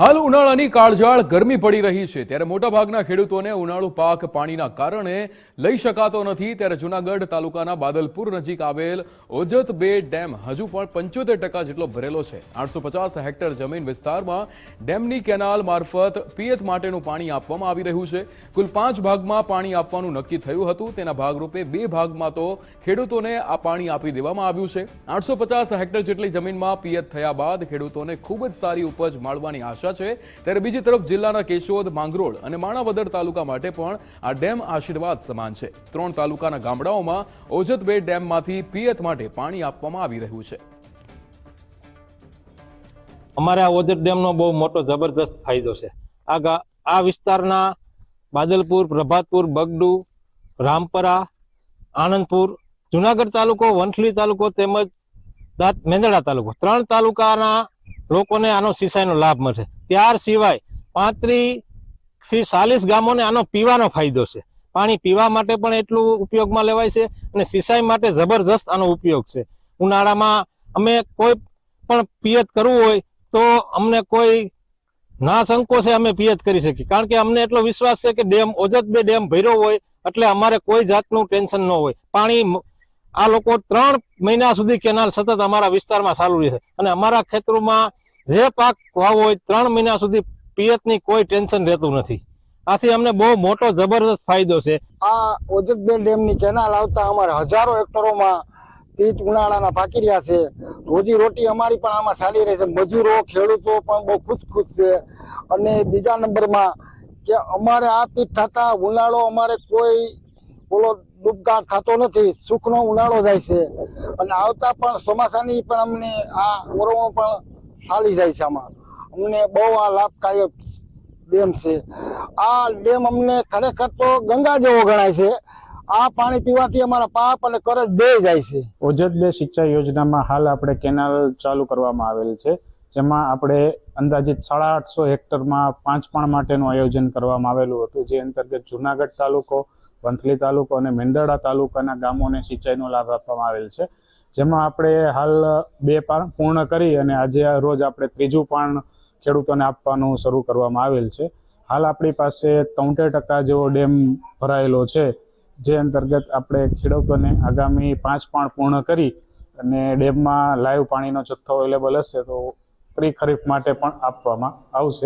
હાલ ઉનાળાની કાળઝાળ ગરમી પડી રહી છે. ત્યારે મોટાભાગના ખેડૂતોને ઉનાળુ પાક પાણીના કારણે લઈ શકાતો નથી. ત્યારે જૂનાગઢ તાલુકાના બાદલપુર નજીક આવેલ ઓજત બે ડેમ હજુ પણ પંચોતેર ટકા જેટલો ભરેલો છે. આઠસો પચાસ હેક્ટર જમીન વિસ્તારમાં ડેમની કેનાલ મારફત પિયત માટેનું પાણી આપવામાં આવી રહ્યું છે. કુલ પાંચ ભાગમાં પાણી આપવાનું નક્કી થયું હતું. તેના ભાગરૂપે બે ભાગમાં તો ખેડૂતોને આ પાણી આપી દેવામાં આવ્યું છે. આઠસો પચાસ હેક્ટર જેટલી જમીનમાં પિયત થયા બાદ ખેડૂતોને ખૂબ જ સારી ઉપજ માળવાની આશા છે, ત્યારે બીજી તરફ જિલ્લાના કેશોદ, માંગરોળ અને માણાવદર તાલુકા માટે પણ આ ડેમ આશીર્વાદ સમાન છે. ત્રણ તાલુકાના ગામડાઓમાં ઓજત બે ડેમમાંથી પિયત માટે પાણી આપવામાં આવી રહ્યું છે. અમારે આ ઓજત ડેમનો બહુ મોટો જબરજસ્ત ફાયદો છે. આ આ વિસ્તારના બાદલપુર, પ્રભાતપુર, બગડુ, રામપરા, આનંદપુર, જુનાગઢ તાલુકો, વંથલી તાલુકો તેમજ દાંત મેંદરડા તાલુકો. ત્રણ તાલુકાના લોકોને આનો સિંચાઈનો લાભ મળશે ત્યાર સિવાય પાંત્રીસથી ચાલીસ ગામોને આનો પીવાનો ફાયદો છે. પાણી પીવા માટે પણ એટલું ઉપયોગમાં લેવાય છે અને સિંચાઈ માટે જબરજસ્ત આનો ઉપયોગ છે. ઉનાળામાં અમે કોઈ પણ પિયત કરવું હોય તો અમને કોઈ ના સંકોચે અમે પિયત કરી શકીએ. કારણ કે અમને એટલો વિશ્વાસ છે કે ડેમ ઓજત બે ડેમ ભર્યો હોય એટલે અમારે કોઈ જાતનું ટેન્શન ન હોય. પાણી આ લોકો ત્રણ મહિના સુધી કેનાલ સતત અમારા વિસ્તારમાં ચાલુ રહે અને અમારા ખેતરોમાં જે પાક વાવો હોય ત્રણ મહિના સુધી પિયતની કોઈ ટેન્શન રહેતું નથી. આથી અમને બહુ મોટો જબરદસ્ત ફાયદો છે. આ ઓજતબેલ ડેમની કેનાલ આવતા અમારે હજારો હેક્ટરોમાં પીટ ઉનાળાના પાકી રહ્યા છે. રોજી રોટી અમારી પણ આમાં ચાલી રહી છે. મજૂરો, ખેડૂતો પણ બહુ ખુશ ખુશ છે. અને બીજા નંબરમાં કે અમારે આ પીટ થતા ઉનાળો અમારે કોઈ બોલો ડૂબગાટ થતો નથી. સુખનો ઉનાળો જાય છે. અને આવતા પણ ચોમાસાની પણ અમને આ ઓરવો પણ ચાલી જાય છે આમાં. અમને બહુ આ લાભકાયક ડેમ છે. આ ડેમ અમને ખરેખર તો ગંગા જેવો ગણાય છે. આ પાણી પીવાથી અમારા પાપ અને કરજ બે જાય છે. ઓજત બે સિંચાઈ યોજનામાં હાલ આપણે કેનાલ ચાલુ કરવામાં આવેલ છે, જેમાં આપણે અંદાજિત સાડા આઠસો હેક્ટરમાં પાંચ પણ માટેનું આયોજન કરવામાં આવેલું હતું, જે અંતર્ગત જુનાગઢ તાલુકો, વંથલી તાલુકો અને મેંદરડા તાલુકાના ગામોને સિંચાઈનો લાભ આપવામાં આવેલ છે. જેમાં આપણે હાલ બે પાણ પૂર્ણ કરી અને આજે રોજ આપણે ત્રીજું પાણ ખેડૂતોને આપવાનું શરૂ કરવામાં આવેલ છે. હાલ આપણી પાસે તોતેર ટકા જેવો ડેમ ભરાયેલો છે, જે અંતર્ગત આપણે ખેડૂતોને આગામી પાંચ પાણ પૂર્ણ કરી અને ડેમમાં લાઈવ પાણીનો જથ્થો અવેલેબલ હશે તો પ્રી ખરીફ માટે પણ આપવામાં આવશે.